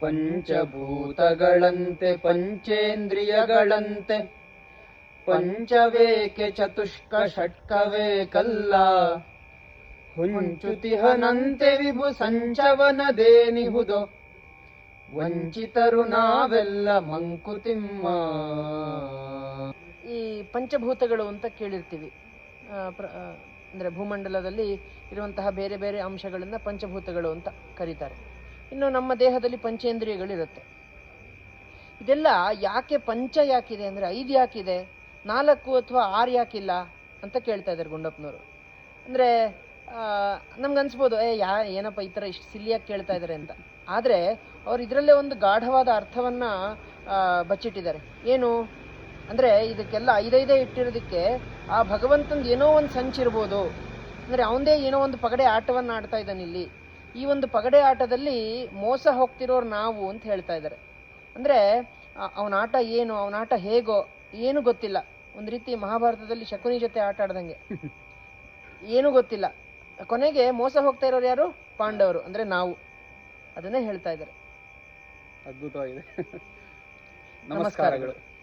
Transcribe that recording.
ಪಂಚಭೂತಗಳಂತೆ, ಪಂಚೇಂದ್ರಿಯಗಳಂತೆ. ಪಂಚವೇಕೆ ಚತುಷ್ಕ ಷಟ್ಕವೇ ಕಲ್ಲ ಹುಂಚುತಿಹನಂತೆ ವಿಭು ಸಂಚವನದೇನಿಹುದೋ. ವಂಚಿತರು ನಾವೆಲ್ಲ ಮಂಕುತಿಮ್ಮ. ಈ ಪಂಚಭೂತಗಳು ಅಂತ ಕೇಳಿರ್ತೀವಿ. ಅಂದ್ರೆ ಭೂಮಂಡಲದಲ್ಲಿ ಇರುವಂತಹ ಬೇರೆ ಬೇರೆ ಅಂಶಗಳನ್ನ ಪಂಚಭೂತಗಳು ಅಂತ ಕರೀತಾರೆ. ಇನ್ನು ನಮ್ಮ ದೇಹದಲ್ಲಿ ಪಂಚೇಂದ್ರಿಯಗಳಿರುತ್ತೆ. ಇದೆಲ್ಲ ಯಾಕೆ ಪಂಚ ಯಾಕಿದೆ ಅಂದ್ರೆ ಐದು ಯಾಕಿದೆ? ನಾಲ್ಕು ಅಥವಾ ಆರು ಯಾಕಿಲ್ಲ ಅಂತ ಕೇಳ್ತಾ ಇದ್ದಾರೆ ಗುಂಡಪ್ಪನವರು. ಅಂದ್ರೆ ನಮ್ಗೆ ಅನ್ಸ್ಬೋದು, ಏ, ಯಾ, ಏನಪ್ಪ ಈ ಥರ ಇಷ್ಟು ಸಿಲ್ಲಿಯಾಗಿ ಕೇಳ್ತಾ ಇದ್ದಾರೆ ಅಂತ. ಆದರೆ, ಅವ್ರು ಇದರಲ್ಲೇ ಒಂದು ಗಾಢವಾದ ಅರ್ಥವನ್ನ ಬಚ್ಚಿಟ್ಟಿದ್ದಾರೆ. ಏನು? ಅಂದ್ರೆ ಇದಕ್ಕೆಲ್ಲ ಐದೈದೇ ಇಟ್ಟಿರೋದಕ್ಕೆ ಆ ಭಗವಂತಂದು ಏನೋ ಒಂದು ಸಂಚಿರ್ಬೋದು ಅಂದ್ರೆ ಅವಂದೇ ಏನೋ ಒಂದು ಪಗಡೆ ಆಟವನ್ನು ಆಡ್ತಾ ಇದ್ದಾನೆ ಇಲ್ಲಿ. ಈ ಒಂದು ಪಗಡೆ ಆಟದಲ್ಲಿ ಮೋಸ ಹೋಗ್ತಿರೋರು ನಾವು ಅಂತ ಹೇಳ್ತಾ ಇದ್ದಾರೆ. ಅಂದ್ರೆ ಅವನ ಆಟ ಏನು, ಅವನ ಆಟ ಹೇಗೋ ಏನು ಗೊತ್ತಿಲ್ಲ. ಒಂದು ರೀತಿ ಮಹಾಭಾರತದಲ್ಲಿ ಶಕುನಿ ಜೊತೆ ಆಟ ಆಡ್ದಂಗೆ. ಏನು ಗೊತ್ತಿಲ್ಲ. ಕೊನೆಗೆ ಮೋಸ ಹೋಗ್ತಾ ಇರೋರು ಯಾರು? ಪಾಂಡವರು, ಅಂದ್ರೆ ನಾವು. ಅದನ್ನೇ ಹೇಳ್ತಾ ಇದ್ದಾರೆ. ಅದ್ಭುತವಾಗಿದೆ. ನಮಸ್ಕಾರಗಳು.